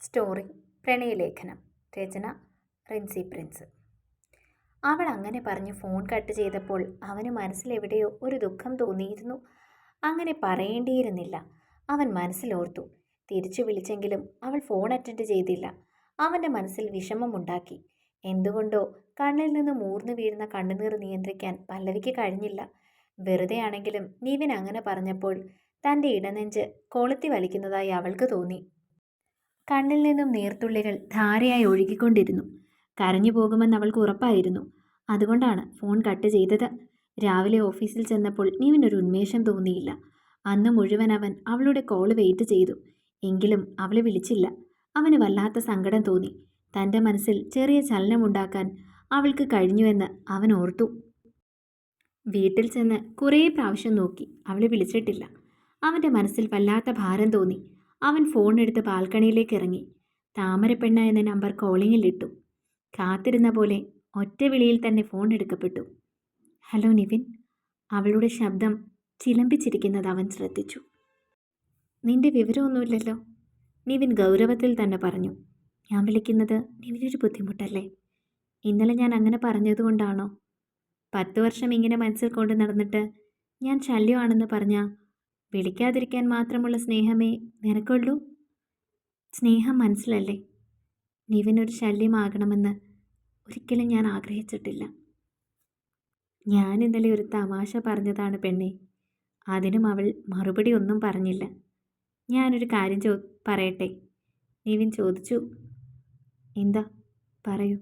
Story പ്രണയലേഖനം. രചന Rincy Prince. അവൾ അങ്ങനെ പറഞ്ഞ് ഫോൺ കട്ട് ചെയ്തപ്പോൾ അവന് മനസ്സിലെവിടെയോ ഒരു ദുഃഖം തോന്നിയിരുന്നു. അങ്ങനെ പറയേണ്ടിയിരുന്നില്ല. അവൻ മനസ്സിലോർത്തു. തിരിച്ചു വിളിച്ചെങ്കിലും അവൾ ഫോൺ അറ്റൻഡ് ചെയ്തില്ല. അവന്റെ മനസ്സിൽ വിഷമമുണ്ടാക്കി എന്തുകൊണ്ടോ കണ്ണിൽ നിന്ന് മൂർന്നു വീഴുന്ന കണ്ണുനീർ നിയന്ത്രിക്കാൻ പല്ലവിക്ക് കഴിഞ്ഞില്ല. വെറുതെയാണെങ്കിലും നീവിൻ അങ്ങനെ പറഞ്ഞപ്പോൾ തന്റെ ഇടനെഞ്ച് കൊളുത്തി വലിക്കുന്നതായി അവൾക്ക് തോന്നി. കണ്ണിൽ നിന്നും നീർത്തുള്ളികൾ ധാരയായി ഒഴുകിക്കൊണ്ടിരുന്നു. കരഞ്ഞു പോകുമെന്ന് അവൾക്ക് ഉറപ്പായിരുന്നു. അതുകൊണ്ടാണ് ഫോൺ കട്ട് ചെയ്തത്. രാവിലെ ഓഫീസിൽ ചെന്നപ്പോൾ നീവിനൊരു ഉന്മേഷം തോന്നിയില്ല. അന്ന് മുഴുവൻ അവൻ അവളുടെ കോൾ വെയിറ്റ് ചെയ്തു. എങ്കിലും അവളെ വിളിച്ചില്ല. അവന് വല്ലാത്ത സങ്കടം തോന്നി. തന്റെ മനസ്സിൽ ചെറിയ ചലനമുണ്ടാക്കാൻ അവൾക്ക് കഴിഞ്ഞുവെന്ന് അവൻ ഓർത്തു. വീട്ടിൽ ചെന്ന് കുറേ പ്രാവശ്യം നോക്കി. അവളെ വിളിച്ചിട്ടില്ല. അവന്റെ മനസ്സിൽ വല്ലാത്ത ഭാരം തോന്നി. അവൻ ഫോൺ എടുത്ത് ബാൽക്കണിയിലേക്ക് ഇറങ്ങി. താമരപ്പെണ്ണ എന്ന നമ്പർ കോളിങ്ങിലിട്ടു. കാത്തിരുന്ന പോലെ ഒറ്റ വിളിയിൽ തന്നെ ഫോൺ എടുക്കപ്പെട്ടു ഹലോ നിവിൻ. അവളുടെ ശബ്ദം ചിലമ്പിച്ചിരിക്കുന്നത് അവൻ ശ്രദ്ധിച്ചു. നിന്റെ വിവരമൊന്നുമില്ലല്ലോ നിവിൻ ഗൗരവത്തിൽ തന്നെ പറഞ്ഞു. ഞാൻ വിളിക്കുന്നത് നിവിനൊരു ബുദ്ധിമുട്ടല്ലേ? ഇന്നലെ ഞാൻ അങ്ങനെ പറഞ്ഞതുകൊണ്ടാണോ? പത്ത് വർഷം ഇങ്ങനെ മനസ്സിൽ കൊണ്ട് നടന്നിട്ട് ഞാൻ ശല്യമാണെന്ന് പറഞ്ഞാൽ വിളിക്കാതിരിക്കാൻ മാത്രമുള്ള സ്നേഹമേ നിനക്കുള്ളൂ? സ്നേഹം മനസ്സിലല്ലേ? നിവിനൊരു ശല്യമാകണമെന്ന് ഒരിക്കലും ഞാൻ ആഗ്രഹിച്ചിട്ടില്ല. ഞാൻ ഇന്നലെ ഒരു തമാശ പറഞ്ഞതാണ് പെണ്ണെ. അതിനും അവൾ മറുപടി ഒന്നും പറഞ്ഞില്ല. ഞാനൊരു കാര്യം ചോ പറയട്ടെ? നിവിൻ ചോദിച്ചു. എന്താ? പറയൂ.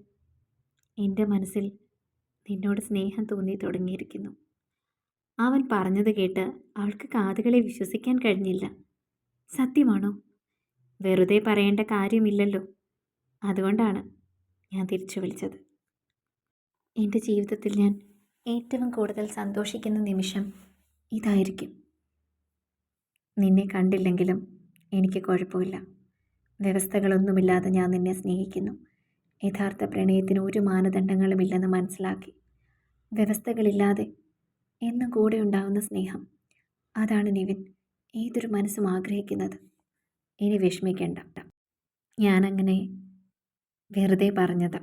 എന്റെ മനസ്സിൽ നിന്നോട് സ്നേഹം തോന്നി തുടങ്ങിയിരിക്കുന്നു. അവൻ പറഞ്ഞത് കേട്ട് അവൾക്ക് കാതുകളെ വിശ്വസിക്കാൻ കഴിഞ്ഞില്ല. സത്യമാണോ? വെറുതെ പറയേണ്ട കാര്യമില്ലല്ലോ. അതുകൊണ്ടാണ് ഞാൻ തിരിച്ചു വിളിച്ചത്. എന്റെ ജീവിതത്തിൽ ഞാൻ ഏറ്റവും കൂടുതൽ സന്തോഷിക്കുന്ന നിമിഷം ഇതായിരിക്കും. നിന്നെ കണ്ടില്ലെങ്കിലും എനിക്ക് കുഴപ്പമില്ല. വ്യവസ്ഥകളൊന്നുമില്ലാതെ ഞാൻ നിന്നെ സ്നേഹിക്കുന്നു. യഥാർത്ഥ പ്രണയത്തിന് ഒരു മാനദണ്ഡങ്ങളുമില്ലെന്ന് മനസ്സിലാക്കി. വ്യവസ്ഥകളില്ലാതെ എന്നും കൂടെ ഉണ്ടാകുന്ന സ്നേഹം. അതാണ് നിവിൻ ഏതൊരു മനസ്സും ആഗ്രഹിക്കുന്നത്. ഇനി വിഷമിക്കേണ്ട. ഞാനങ്ങനെ വെറുതെ പറഞ്ഞത്.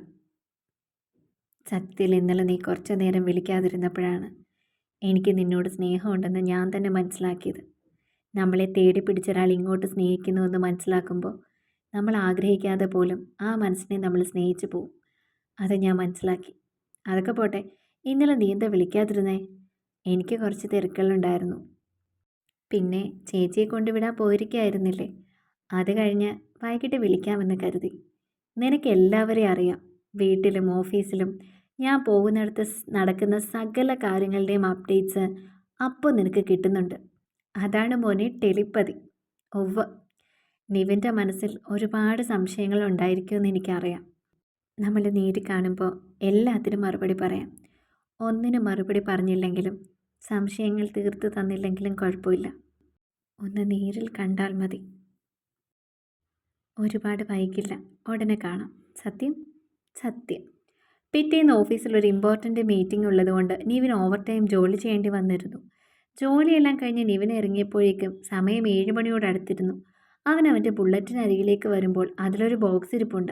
സത്യത്തിൽ ഇന്നലെ നീ കുറച്ചു നേരം വിളിക്കാതിരുന്നപ്പോഴാണ് എനിക്ക് നിന്നോട് സ്നേഹമുണ്ടെന്ന് ഞാൻ തന്നെ മനസ്സിലാക്കിയത്. നമ്മളെ തേടി പിടിച്ചൊരാൾ ഇങ്ങോട്ട് സ്നേഹിക്കുന്നുവെന്ന് മനസ്സിലാക്കുമ്പോൾ നമ്മൾ ആഗ്രഹിക്കാതെ പോലും ആ മനസ്സിനെ നമ്മൾ സ്നേഹിച്ചു പോവും. അത് ഞാൻ മനസ്സിലാക്കി. അതൊക്കെ പോട്ടെ ഇന്നലെ നീ എന്താ വിളിക്കാതിരുന്നേ? എനിക്ക് കുറച്ച് തിരക്കുകളുണ്ടായിരുന്നു. പിന്നെ ചേച്ചിയെ കൊണ്ടുവിടാൻ പോയിരിക്കായിരുന്നില്ലേ? അത് കഴിഞ്ഞ് വൈകിട്ട് വിളിക്കാമെന്ന് കരുതി. നിനക്ക് എല്ലാവരെയും അറിയാം. വീട്ടിലും ഓഫീസിലും ഞാൻ പോകുന്നിടത്ത് നടക്കുന്ന സകല കാര്യങ്ങളുടെയും അപ്ഡേറ്റ്സ് അപ്പോൾ നിനക്ക് കിട്ടുന്നുണ്ട്. അതാണ് മോനെ ടെലിപ്പതി. ഒവ്വ നിവിന്റെ മനസ്സിൽ ഒരുപാട് സംശയങ്ങൾ ഉണ്ടായിരിക്കുമെന്ന് എനിക്കറിയാം. നമ്മൾ നേരി കാണുമ്പോൾ എല്ലാത്തിനും മറുപടി പറയാം. ഒന്നിനും മറുപടി പറഞ്ഞില്ലെങ്കിലും സംശയങ്ങൾ തീർത്തു തന്നില്ലെങ്കിലും കുഴപ്പമില്ല. ഒന്ന് നേരിൽ കണ്ടാൽ മതി. ഒരുപാട് വൈകില്ല. ഉടനെ കാണാം. സത്യം? സത്യം. പിറ്റേന്ന് ഓഫീസിൽ ഒരു ഇമ്പോർട്ടന്റ് മീറ്റിംഗ് ഉള്ളതുകൊണ്ട് നിവിന് ഓവർ ടൈം ജോലി ചെയ്യേണ്ടി വന്നിരുന്നു. ജോലിയെല്ലാം കഴിഞ്ഞ് നിവിൻ ഇറങ്ങിയപ്പോഴേക്കും സമയം ഏഴ് മണിയോട് അടുത്തിരുന്നു. അവൻ അവന്റെ ബുള്ളറ്റിനരികിലേക്ക് വരുമ്പോൾ അതിലൊരു ബോക്സ് ഇരിപ്പുണ്ട്.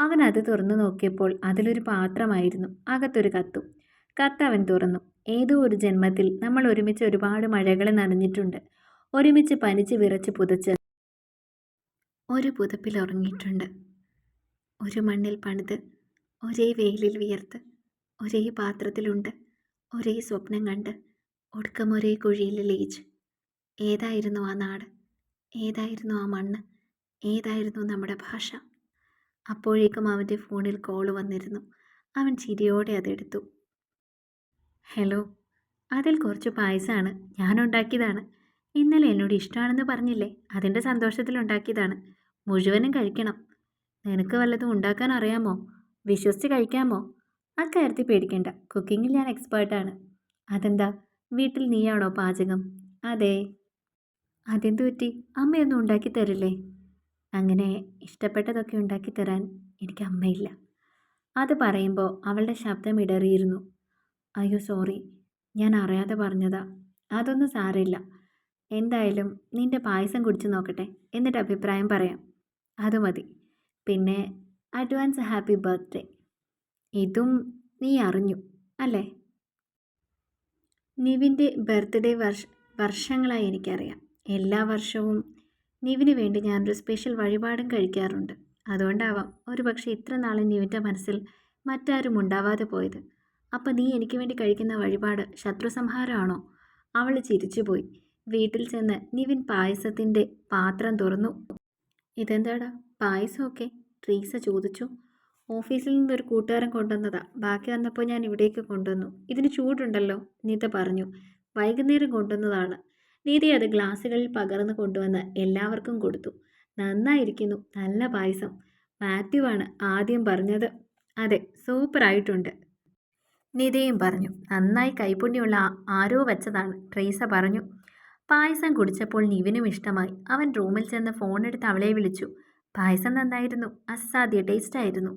അവൻ അത് തുറന്നു നോക്കിയപ്പോൾ അതിലൊരു പാത്രമായിരുന്നു. അകത്തൊരു കത്തും. കത്ത് അവൻ തുറന്നു. ഏതോ ഒരു ജന്മത്തിൽ നമ്മൾ ഒരുമിച്ച് ഒരുപാട് മഴകൾ നനഞ്ഞിട്ടുണ്ട്. ഒരുമിച്ച് പനിച്ച് വിറച്ച് പുതച്ച് ഒരു പുതപ്പിൽ ഉറങ്ങിയിട്ടുണ്ട്. ഒരു മണ്ണിൽ പണിത് ഒരേ വെയിലിൽ വിയർത്ത് ഒരേ പാത്രത്തിലുണ്ട് ഒരേ സ്വപ്നം കണ്ട് ഒടുക്കം ഒരേ കുഴിയിൽ ലയിച്ച്. ഏതായിരുന്നു ആ നാട്? ഏതായിരുന്നു ആ മണ്ണ്? ഏതായിരുന്നു നമ്മുടെ ഭാഷ? അപ്പോഴേക്കും അവന്റെ ഫോണിൽ കോൾ വന്നിരുന്നു. അവൻ ചിരിയോടെ അതെടുത്തു. ഹലോ അതിൽ കുറച്ച് പായസമാണ് ഞാൻ ഉണ്ടാക്കിയതാണ് ഇന്നലെ എന്നോട് ഇഷ്ടമാണെന്ന് പറഞ്ഞില്ലേ അതിന്റെ സന്തോഷത്തിൽ ഉണ്ടാക്കിയതാണ്. മുഴുവനും കഴിക്കണം. നിനക്ക് വല്ലതും ഉണ്ടാക്കാൻ അറിയാമോ? വിശ്വസിച്ച് കഴിക്കാമോ? അക്കാര്യത്തിൽ പേടിക്കേണ്ട. കുക്കിങ്ങിൽ ഞാൻ എക്സ്പേർട്ടാണ് അതെന്താ? വീട്ടിൽ നീയാണോ പാചകം? അതെ. അതെന്തു പറ്റി? അമ്മയൊന്നും ഉണ്ടാക്കി തരില്ലേ? അങ്ങനെ ഇഷ്ടപ്പെട്ടതൊക്കെ ഉണ്ടാക്കി തരാൻ എനിക്ക് അമ്മയില്ല. അത് പറയുമ്പോൾ അവളുടെ ശബ്ദം ഇടറിയിരുന്നു. അയ്യോ സോറി. ഞാൻ അറിയാതെ പറഞ്ഞതാ. അതൊന്നും സാരമില്ല. എന്തായാലും നിന്റെ പായസം കുടിച്ചു നോക്കട്ടെ. എന്നിട്ട് അഭിപ്രായം പറയാം. അത് മതി. പിന്നെ അഡ്വാൻസ് ഹാപ്പി ബർത്ത്ഡേ. ഇതും നീ അറിഞ്ഞു അല്ലേ? നിവിന്റെ ബർത്ത്ഡേ വർഷ വർഷങ്ങളായി എനിക്കറിയാം. എല്ലാ വർഷവും നിവിന് വേണ്ടി ഞാനൊരു സ്പെഷ്യൽ വഴിപാടും കഴിക്കാറുണ്ട്. അതുകൊണ്ടാവാം ഒരു പക്ഷേ ഇത്ര നാളും നിവിന്റെ മനസ്സിൽ മറ്റാരും ഉണ്ടാവാതെ പോയത്. അപ്പം നീ എനിക്ക് വേണ്ടി കഴിക്കുന്ന വഴിപാട് ശത്രുസംഹാരമാണോ? അവൾ ചിരിച്ചുപോയി. വീട്ടിൽ ചെന്ന് നിവിൻ പായസത്തിന്റെ പാത്രം തുറന്നു. ഇതെന്താടാ? പായസമൊക്കെ? ട്രീസ ചോദിച്ചു. ഓഫീസിൽ നിന്നൊരു കൂട്ടുകാരൻ കൊണ്ടുവന്നതാ. ബാക്കി വന്നപ്പോൾ ഞാൻ ഇവിടേക്ക് കൊണ്ടുവന്നു. ഇതിന് ചൂടുണ്ടല്ലോ നീത പറഞ്ഞു. വൈകുന്നേരം കൊണ്ടുവന്നതാണ്. നീതി അത് ഗ്ലാസ്സുകളിൽ പകർന്നു കൊണ്ടുവന്ന് എല്ലാവർക്കും കൊടുത്തു. നന്നായിരിക്കുന്നു നല്ല പായസം. മാത്യുവാണ് ആദ്യം പറഞ്ഞത്. അതെ സൂപ്പറായിട്ടുണ്ട്. നിതയും പറഞ്ഞു. നന്നായി കൈപുണ്യമുള്ള ആരോ വെച്ചതാണ് ട്രേസ പറഞ്ഞു. പായസം കുടിച്ചപ്പോൾ നിവിനും ഇഷ്ടമായി. അവൻ റൂമിൽ ചെന്ന് ഫോണെടുത്ത് അവളെ വിളിച്ചു. പായസം നന്നായിരുന്നു. അസാധ്യ ടേസ്റ്റായിരുന്നു.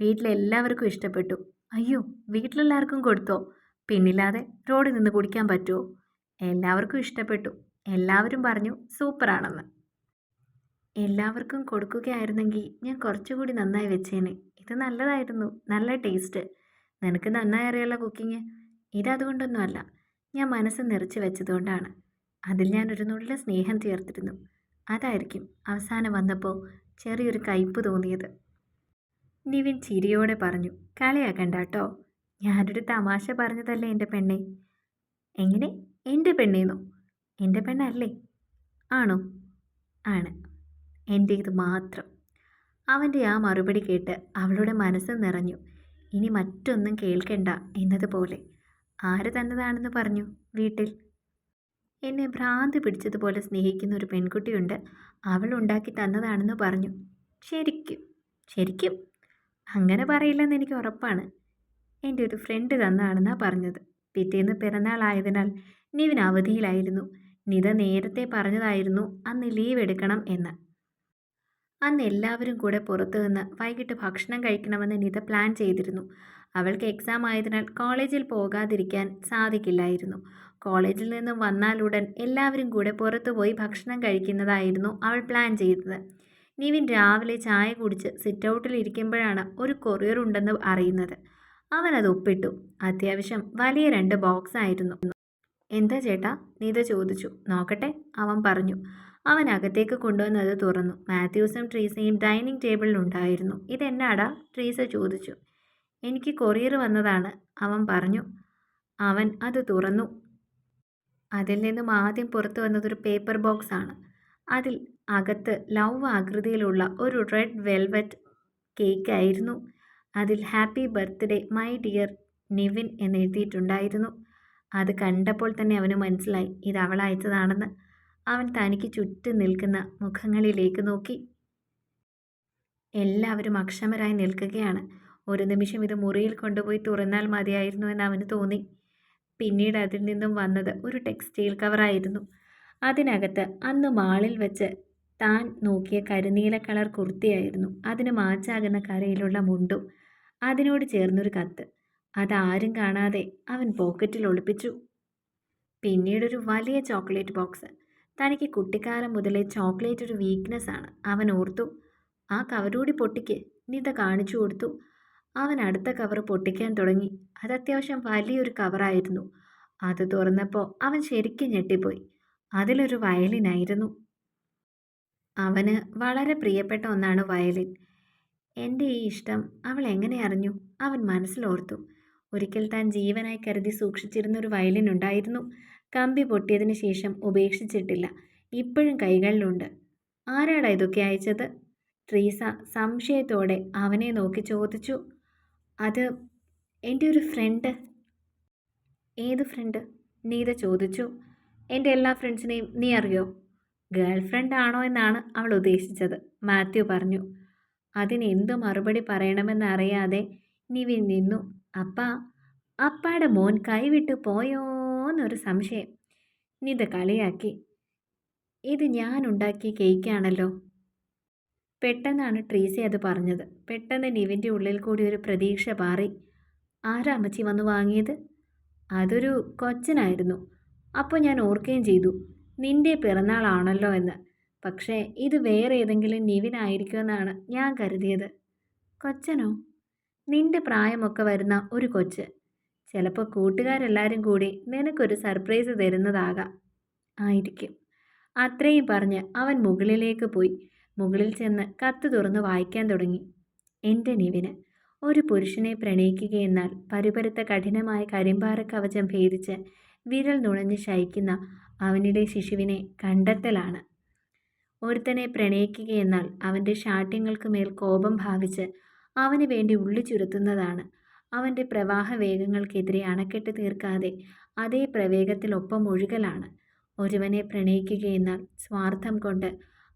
വീട്ടിലെല്ലാവർക്കും ഇഷ്ടപ്പെട്ടു. അയ്യോ വീട്ടിലെല്ലാവർക്കും കൊടുത്തോ? പിന്നില്ലാതെ റോഡിൽ നിന്ന് കുടിക്കാൻ പറ്റുമോ എല്ലാവർക്കും ഇഷ്ടപ്പെട്ടു. എല്ലാവരും പറഞ്ഞു സൂപ്പറാണെന്ന്. എല്ലാവർക്കും കൊടുക്കുകയായിരുന്നെങ്കിൽ ഞാൻ കുറച്ചുകൂടി നന്നായി വെച്ചേനെ. ഇത് നല്ലതായിരുന്നു. നല്ല ടേസ്റ്റ്. നിനക്ക് നന്നായി അറിയാലോ കുക്കിങ് ഇതതുകൊണ്ടൊന്നുമല്ല ഞാൻ മനസ്സ് നിറച്ച് വെച്ചതുകൊണ്ടാണ്. അതിൽ ഞാൻ ഒരു നുള്ള സ്നേഹം ചേർത്തിരുന്നു. അതായിരിക്കും അവസാനം വന്നപ്പോൾ ചെറിയൊരു കയ്പ് തോന്നിയത്. നിവിൻ ചിരിയോടെ പറഞ്ഞു കളിയാക്കണ്ട കേട്ടോ ഞാനൊരു തമാശ പറഞ്ഞതല്ലേ എന്റെ പെണ്ണെ? എങ്ങനെ? എന്റെ പെണ്ണേന്നോ? എന്റെ പെണ്ണല്ലേ? ആണോ? ആണ്. എന്റെ ഇത് മാത്രം. അവന്റെ ആ മറുപടി കേട്ട് അവളുടെ മനസ്സ് നിറഞ്ഞു. ഇനി മറ്റൊന്നും കേൾക്കണ്ട എന്നതുപോലെ. ആര് തന്നതാണെന്ന് പറഞ്ഞു വീട്ടിൽ? എന്നെ ഭ്രാന്ത് പിടിച്ചതുപോലെ സ്നേഹിക്കുന്ന ഒരു പെൺകുട്ടിയുണ്ട്. അവൾ ഉണ്ടാക്കി തന്നതാണെന്ന് പറഞ്ഞു. ശരിക്കും ശരിക്കും? അങ്ങനെ പറയില്ലെന്ന് എനിക്ക് ഉറപ്പാണ്. എന്റെ ഒരു ഫ്രണ്ട് തന്നാണെന്നാണ് പറഞ്ഞത്. പിറ്റേന്ന് പിറന്നാളായതിനാൽ നിവിൻ അവധിയിലായിരുന്നു. നിത നേരത്തെ പറഞ്ഞതായിരുന്നു അന്ന് ലീവ് എടുക്കണം എന്ന്. അന്ന് എല്ലാവരും കൂടെ പുറത്തു നിന്ന് വൈകിട്ട് ഭക്ഷണം കഴിക്കണമെന്ന് നിത പ്ലാൻ ചെയ്തിരുന്നു. അവൾക്ക് എക്സാം ആയതിനാൽ കോളേജിൽ പോകാതിരിക്കാൻ സാധിക്കില്ലായിരുന്നു. കോളേജിൽ നിന്നും വന്നാലുടൻ എല്ലാവരും കൂടെ പുറത്തു പോയി ഭക്ഷണം കഴിക്കുന്നതായിരുന്നു അവൾ പ്ലാൻ ചെയ്തത്. നിവിൻ രാവിലെ ചായ കുടിച്ച് സിറ്റ് ഔട്ടിൽ ഇരിക്കുമ്പോഴാണ് ഒരു കൊറിയർ ഉണ്ടെന്ന് അറിയുന്നത്. അവൻ അത് ഒപ്പിട്ടു. അത്യാവശ്യം വലിയ രണ്ട് ബോക്സ് ആയിരുന്നു. എന്താ ചേട്ടാ? നീത ചോദിച്ചു. നോക്കട്ടെ അവൻ പറഞ്ഞു. അവൻ അകത്തേക്ക് കൊണ്ടുവന്നത് തുറന്നു. മാത്യൂസും ട്രീസയും ഡൈനിങ് ടേബിളിൽ ഉണ്ടായിരുന്നു ഇതെന്നാടാ? ട്രീസ ചോദിച്ചു. എനിക്ക് കൊറിയർ വന്നതാണ് അവൻ പറഞ്ഞു. അവൻ അത് തുറന്നു. അതിൽ നിന്നും ആദ്യം പുറത്തു വന്നതൊരു പേപ്പർ ബോക്സ് ആണ്. അതിൽ അകത്ത് ലവ് ആകൃതിയിലുള്ള ഒരു റെഡ് വെൽവെറ്റ് കേക്ക് ആയിരുന്നു അതിൽ happy birthday my dear Nivin എന്ന് എഴുതിയിട്ടുണ്ടായിരുന്നു അത് കണ്ടപ്പോൾ തന്നെ അവന് മനസ്സിലായി. ഇത് അവൾ അയച്ചതാണെന്ന്. അവൻ തനിക്ക് ചുറ്റും നിൽക്കുന്ന മുഖങ്ങളിലേക്ക് നോക്കി. എല്ലാവരും അക്ഷമരായി നിൽക്കുകയാണ്. ഒരു നിമിഷം ഇത് മുറിയിൽ കൊണ്ടുപോയി തുറന്നാൽ മതിയായിരുന്നു എന്ന് അവന് തോന്നി. പിന്നീട് അതിൽ നിന്നും വന്നത് ഒരു ടെക്സ്റ്റൈൽ കവറായിരുന്നു. അതിനകത്ത് അന്ന് മാളിൽ വെച്ച് താൻ നോക്കിയ കരിനീല കളർ കുർത്തിയായിരുന്നു. അതിന് മാച്ചാകുന്ന കരയിലുള്ള മുണ്ടും അതിനോട് ചേർന്നൊരു കത്ത്. അതാരും കാണാതെ അവൻ പോക്കറ്റിൽ ഒളിപ്പിച്ചു. പിന്നീടൊരു വലിയ ചോക്ലേറ്റ് ബോക്സ്. തനിക്ക് കുട്ടിക്കാലം മുതലേ ചോക്ലേറ്റ് ഒരു വീക്ക്നെസ് ആണ്. അവൻ ഓർത്തു ആ കവറൂടി പൊട്ടിക്ക്. നിത കാണിച്ചു കൊടുത്തു. അവൻ അടുത്ത കവർ പൊട്ടിക്കാൻ തുടങ്ങി. അത് അത്യാവശ്യം വലിയൊരു കവറായിരുന്നു അത് തുറന്നപ്പോൾ അവൻ ശരിക്കും ഞെട്ടിപ്പോയി. അതിലൊരു വയലിനായിരുന്നു അവന് വളരെ പ്രിയപ്പെട്ട ഒന്നാണ് വയലിൻ എന്റെ ഈ ഇഷ്ടം അവൾ എങ്ങനെ അറിഞ്ഞു? അവൻ മനസ്സിലോർത്തു. ഒരിക്കൽ താൻ ജീവനായി കരുതി സൂക്ഷിച്ചിരുന്ന ഒരു വയലിൻ ഉണ്ടായിരുന്നു. കമ്പി പൊട്ടിയതിന് ശേഷം ഉപേക്ഷിച്ചിട്ടില്ല. ഇപ്പോഴും കൈകളിലുണ്ട്. ആരാടാ ഇതൊക്കെ അയച്ചത്? ട്രീസ സംശയത്തോടെ അവനെ നോക്കി ചോദിച്ചു. അത് എന്റെ ഒരു ഫ്രണ്ട്. ഏത് ഫ്രണ്ട്? നീത ചോദിച്ചു. എന്റെ എല്ലാ ഫ്രണ്ട്സിനെയും നീ അറിയോ? ഗേൾ ഫ്രണ്ട് ആണോ എന്നാണ് അവൾ ഉദ്ദേശിച്ചത്. മാത്യു പറഞ്ഞു. അതിന് എന്തു മറുപടി പറയണമെന്നറിയാതെ നിവിൻ നിന്നു. അപ്പ അപ്പാടെ മോൻ കൈവിട്ട് പോയോന്നൊരു സംശയം. നിത കളിയാക്കി. ഇത് ഞാൻ ഉണ്ടാക്കിയ കേക്കാണല്ലോ. പെട്ടെന്നാണ് ട്രീസി അത് പറഞ്ഞത്. പെട്ടെന്ന് നിവിന്റെ ഉള്ളിൽ കൂടി ഒരു പ്രതീക്ഷ പാറി. ആരാ അമ്മച്ചി വന്ന് വാങ്ങിയത്? അതൊരു കൊച്ചനായിരുന്നു. അപ്പോൾ ഞാൻ ഓർക്കുകയും ചെയ്തു. നിന്റെ പിറന്നാളാണല്ലോ എന്ന്. പക്ഷേ ഇത് വേറെ ഏതെങ്കിലും നിവിനായിരിക്കുമെന്നാണ് ഞാൻ കരുതിയത്. കൊച്ചനോ? നിന്റെ പ്രായമൊക്കെ വരുന്ന ഒരു കൊച്ച്. ചിലപ്പോൾ കൂട്ടുകാരെല്ലാവരും കൂടി നിനക്കൊരു സർപ്രൈസ് തരുന്നതാകാം. ആയിരിക്കും. അത്രയും പറഞ്ഞ് അവൻ മുകളിലേക്ക് പോയി. മുകളിൽ ചെന്ന് കത്ത് തുറന്ന് വായിക്കാൻ തുടങ്ങി. എന്റെ നിവിന് ഒരു പുരുഷനെ പ്രണയിക്കുകയെന്നാൽ പരുപരുത്ത കഠിനമായ കരിമ്പാറ കവചം ഭേദിച്ച് വിരൽ നുണഞ്ഞ് ശയിക്കുന്ന അവനിലെ ശിശുവിനെ കണ്ടെത്തലാണ്. ഒരുത്തനെ പ്രണയിക്കുകയെന്നാൽ അവന്റെ ശാഠ്യങ്ങൾക്ക് മേൽ കോപം ഭാവിച്ച് അവന് വേണ്ടി ഉള്ളി ചുരുത്തുന്നതാണ് അവന്റെ പ്രവാഹ വേഗങ്ങൾക്കെതിരെ അണക്കെട്ട് തീർക്കാതെ അതേ പ്രവേഗത്തിലൊപ്പം ഒഴുകലാണ്. ഒരുവനെ പ്രണയിക്കുകയെന്നാൽ സ്വാർത്ഥം കൊണ്ട്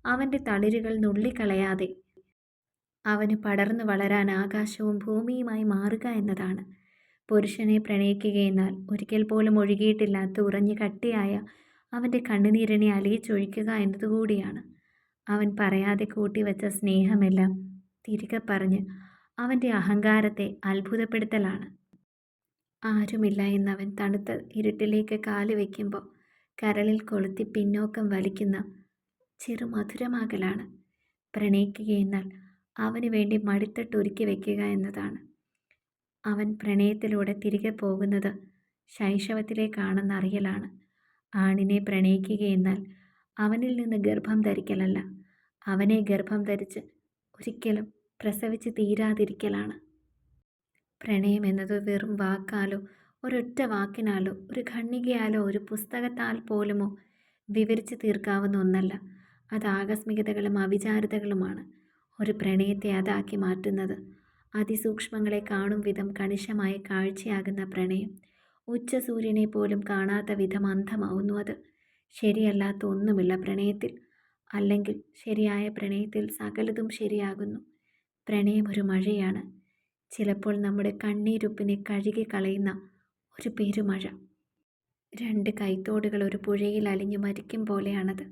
അവന്റെ തളിരുകൾ നുള്ളിക്കളയാതെ അവന് പടർന്നു വളരാൻ ആകാശവും ഭൂമിയുമായി മാറുക എന്നതാണ്. പുരുഷനെ പ്രണയിക്കുകയെന്നാൽ ഒരിക്കൽ പോലും ഒഴുകിയിട്ടില്ലാത്ത ഉറഞ്ഞു കട്ടിയായ അവന്റെ കണ്ണുനീരിനെ അലിയിച്ചൊഴിക്കുക എന്നതുകൂടിയാണ്. അവൻ പറയാതെ കൂട്ടിവെച്ച സ്നേഹമെല്ലാം തിരികെ പറഞ്ഞ് അവന്റെ അഹങ്കാരത്തെ അത്ഭുതപ്പെടുത്തലാണ്. ആരുമില്ല എന്നവൻ തണുത്ത ഇരുട്ടിലേക്ക് കാൽ വയ്ക്കുമ്പോൾ കരളിൽ കൊളുത്തി പിന്നോക്കം വലിക്കുന്ന ചെറുമധുരമാകലാണ്. പ്രണയിക്കുകയെന്നാൽ അവന് വേണ്ടി മടിത്തട്ടൊരുക്കി വയ്ക്കുക എന്നതാണ്. അവൻ പ്രണയത്തിലൂടെ തിരികെ പോകുന്നത് ശൈശവത്തിലേക്കാണെന്ന് അറിയലാണ്. ആണിനെ പ്രണയിക്കുകയെന്നാൽ അവനിൽ നിന്ന് ഗർഭം ധരിക്കലല്ല. അവനെ ഗർഭം ധരിച്ച് ഒരിക്കലും പ്രസവിച്ച് തീരാതിരിക്കലാണ്. പ്രണയം എന്നത് വെറും വാക്കാലോ ഒരൊറ്റ വാക്കിനാലോ ഒരു ഖണ്ണികയാലോ ഒരു പുസ്തകത്താൽ പോലുമോ വിവരിച്ച് തീർക്കാവുന്ന ഒന്നല്ല. അത് ആകസ്മികതകളും അവിചാരിതകളുമാണ്. ഒരു പ്രണയത്തെ അതാക്കി മാറ്റുന്നത്. അതിസൂക്ഷ്മങ്ങളെ കാണും വിധം കണിശമായ കാഴ്ചയാകുന്ന പ്രണയം. ഉച്ച സൂര്യനെ പോലും കാണാത്ത വിധം അന്ധമാവുന്നു അത്. ശരിയല്ലാത്ത ഒന്നുമില്ല പ്രണയത്തിൽ. അല്ലെങ്കിൽ ശരിയായ പ്രണയത്തിൽ സകലതും ശരിയാകുന്നു. പ്രണയം ഒരു മഴയാണ്. ചിലപ്പോൾ നമ്മുടെ കണ്ണീരുപ്പിനെ കഴുകി കളയുന്ന ഒരു പെരുമഴ. രണ്ട് കൈത്തോടുകൾ ഒരു പുഴയിൽ അലിഞ്ഞു മരിക്കും പോലെയാണത്.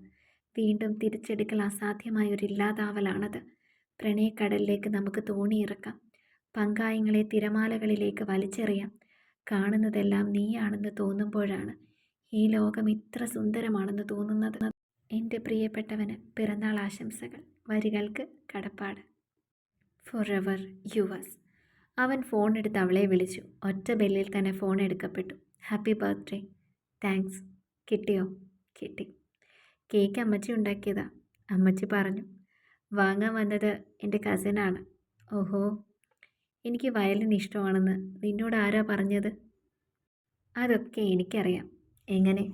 വീണ്ടും തിരിച്ചെടുക്കൽ അസാധ്യമായ ഒരു ഇല്ലാതാവലാണത്. പ്രണയക്കടലിലേക്ക് നമുക്ക് തോണിയിറക്കാം. പങ്കായങ്ങളെ തിരമാലകളിലേക്ക് വലിച്ചെറിയാം. കാണുന്നതെല്ലാം നീയാണെന്ന് തോന്നുമ്പോഴാണ് ഈ ലോകം ഇത്ര സുന്ദരമാണെന്ന് തോന്നുന്നത്. എന്റെ പ്രിയപ്പെട്ടവന് പിറന്നാൾ ആശംസകൾ. വരികൾക്ക് കടപ്പാട്. ഫോർ എവർ യുവേഴ്സ് അവൻ ഫോൺ എടുത്ത് അവളെ വിളിച്ചു. ഒറ്റ ബെല്ലിൽ തന്നെ ഫോൺ എടുക്കപ്പെട്ടു. ഹാപ്പി ബർത്ത്ഡേ താങ്ക്സ് കിട്ടിയോ? കിട്ടി. കേക്ക് അമ്മച്ചി ഉണ്ടാക്കിയതാ. അമ്മച്ചി പറഞ്ഞു. വാങ്ങാൻ വന്നത് എന്റെ കസിനാണ് ഓഹോ. എനിക്ക് വയലിൻ ഇഷ്ടമാണെന്ന് നിന്നോട് ആരാ പറഞ്ഞത്? അതൊക്കെ എനിക്കറിയാം. എങ്ങനെ?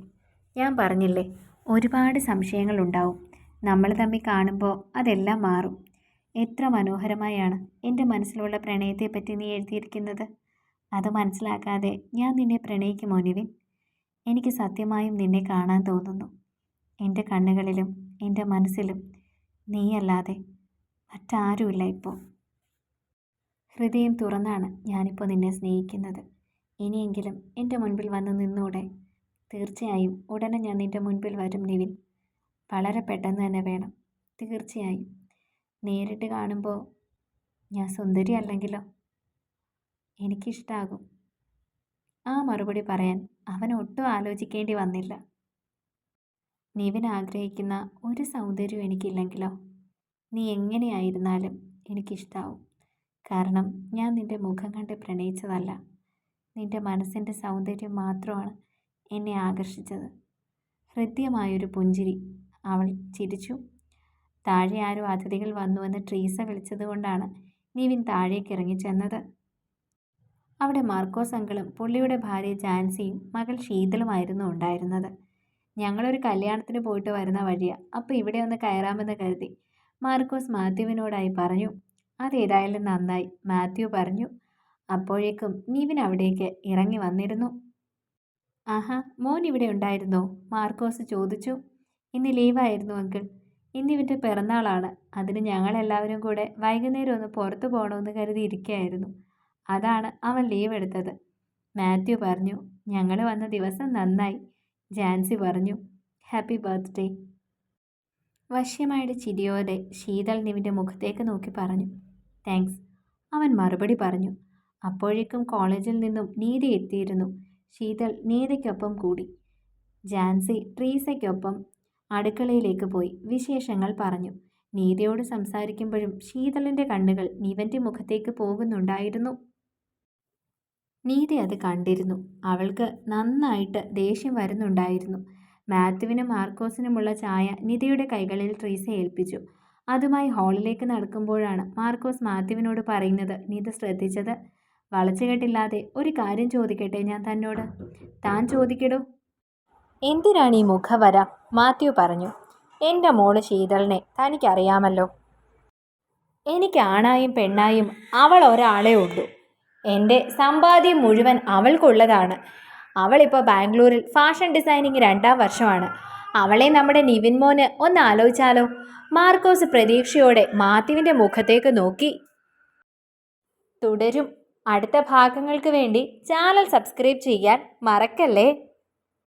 ഞാൻ പറഞ്ഞില്ലേ ഒരുപാട് സംശയങ്ങളുണ്ടാവും. നമ്മൾ തമ്മിൽ കാണുമ്പോൾ അതെല്ലാം മാറും. എത്ര മനോഹരമായാണ് എന്റെ മനസ്സിലുള്ള പ്രണയത്തെപ്പറ്റി നീ എഴുതിയിരിക്കുന്നത്. അത് മനസ്സിലാക്കാതെ ഞാൻ നിന്നെ പ്രണയിക്കുമോ നിവിൻ? എനിക്ക് സത്യമായും നിന്നെ കാണാൻ തോന്നുന്നു. എന്റെ കണ്ണുകളിലും എന്റെ മനസ്സിലും നീയല്ലാതെ മറ്റാരുമില്ല ഇപ്പോൾ ഹൃദയം തുറന്നാണ് ഞാനിപ്പോൾ നിന്നെ സ്നേഹിക്കുന്നത്. ഇനിയെങ്കിലും എന്റെ മുൻപിൽ വന്ന് നിന്നൂടെ. തീർച്ചയായും ഉടനെ ഞാൻ നിന്റെ മുൻപിൽ വരും നിവിൻ. വളരെ പെട്ടെന്ന് തന്നെ വേണം. തീർച്ചയായും. നേരിട്ട് കാണുമ്പോൾ ഞാൻ സുന്ദരി അല്ലെങ്കിലോ എനിക്കിഷ്ടാകും. ആ മറുപടി പറയാൻ അവൻ ഒട്ടും ആലോചിക്കേണ്ടി വന്നില്ല. നിവിൻ ആഗ്രഹിക്കുന്ന ഒരു സൗന്ദര്യം എനിക്കില്ലെങ്കിലോ? നീ എങ്ങനെയായിരുന്നാലും എനിക്കിഷ്ടാവും. കാരണം ഞാൻ നിന്റെ മുഖം കണ്ട് പ്രണയിച്ചതല്ല. നിന്റെ മനസ്സിന്റെ സൗന്ദര്യം മാത്രമാണ് എന്നെ ആകർഷിച്ചത്. ഹൃദ്യമായൊരു പുഞ്ചിരി അവൾ ചിരിച്ചു. താഴെ ആരോ അതിഥികൾ വന്നുവെന്ന് ട്രീസ വിളിച്ചതുകൊണ്ടാണ് നിവിൻ താഴേക്ക് ഇറങ്ങി ചെന്നത്. അവിടെ മാർക്കോസ് അങ്കിളും പുള്ളിയുടെ ഭാര്യ ജാൻസിയും മകൾ ശീതളുമായിരുന്നു ഉണ്ടായിരുന്നത്. ഞങ്ങളൊരു കല്യാണത്തിന് പോയിട്ട് വരുന്ന വഴിയാ. അപ്പോൾ ഇവിടെ ഒന്ന് കയറാമെന്ന് കരുതി. മാർക്കോസ് മാത്യുവിനോടായി പറഞ്ഞു അതേതായാലും നന്നായി മാത്യു പറഞ്ഞു. അപ്പോഴേക്കും നിവിൻ അവിടേക്ക് ഇറങ്ങി വന്നിരുന്നു. ആഹാ മോൻ ഇവിടെ ഉണ്ടായിരുന്നോ? മാർക്കോസ് ചോദിച്ചു. ഇന്ന് ലീവായിരുന്നു അങ്കിൾ. ഇന്നിവന്റെ പിറന്നാളാണ്. അതിന് ഞങ്ങളെല്ലാവരും കൂടെ വൈകുന്നേരം ഒന്ന് പുറത്തു പോകണമെന്ന് കരുതിയിരിക്കുകയായിരുന്നു അതാണ് അവൻ ലീവ് എടുത്തത്. മാത്യു പറഞ്ഞു ഞങ്ങൾ വന്ന ദിവസം നന്നായി ജാൻസി പറഞ്ഞു. ഹാപ്പി ബർത്ത്ഡേ വശ്യമായുടെ ചിരിയോടെ ശീതൾ നിവിന്റെ മുഖത്തേക്ക് നോക്കി പറഞ്ഞു. താങ്ക്സ് അവൻ മറുപടി പറഞ്ഞു. അപ്പോഴേക്കും കോളേജിൽ നിന്നും നീതി എത്തിയിരുന്നു. ശീതൾ നീതയ്ക്കൊപ്പം കൂടി. ജാൻസി ട്രീസയ്ക്കൊപ്പം അടുക്കളയിലേക്ക് പോയി. വിശേഷങ്ങൾ പറഞ്ഞു. നീതയോട് സംസാരിക്കുമ്പോഴും ശീതളിന്റെ കണ്ണുകൾ നിവന്റെ മുഖത്തേക്ക് പോകുന്നുണ്ടായിരുന്നു. നീതി അത് കണ്ടിരുന്നു. അവൾക്ക് നന്നായിട്ട് ദേഷ്യം വരുന്നുണ്ടായിരുന്നു. മാത്യുവിനും മാർക്കോസിനുമുള്ള ചായ നിധിയുടെ കൈകളിൽ ട്രീസ ഏൽപ്പിച്ചു. അതുമായി ഹാളിലേക്ക് നടക്കുമ്പോഴാണ് മാർക്കോസ് മാത്യുവിനോട് പറയുന്നത് നിധി ശ്രദ്ധിച്ചത്? വളച്ചുകെട്ടില്ലാതെ ഒരു കാര്യം ചോദിക്കട്ടെ ഞാൻ തന്നോട്? താൻ ചോദിക്കടോ? എന്തിനാണ് ഈ മുഖവര? മാത്യു പറഞ്ഞു. എന്റെ മോൾ ശീതളിനെ തനിക്കറിയാമല്ലോ. എനിക്ക് ആണായും പെണ്ണായും അവൾ ഒരാളേ ഉള്ളൂ. എന്റെ സമ്പാദ്യം മുഴുവൻ അവൾക്കുള്ളതാണ്. അവളിപ്പോൾ ബാംഗ്ലൂരിൽ ഫാഷൻ ഡിസൈനിങ് രണ്ടാം വർഷമാണ്. അവളെ നമ്മുടെ നിവിൻ മോന് ഒന്ന് ആലോചിച്ചാലോ? മാർക്കോസ് പ്രതീക്ഷയോടെ മാത്യുവിന്റെ മുഖത്തേക്ക് നോക്കി. തുടരും. അടുത്ത ഭാഗങ്ങൾക്ക് വേണ്ടി ചാനൽ സബ്സ്ക്രൈബ് ചെയ്യാൻ മറക്കല്ലേ?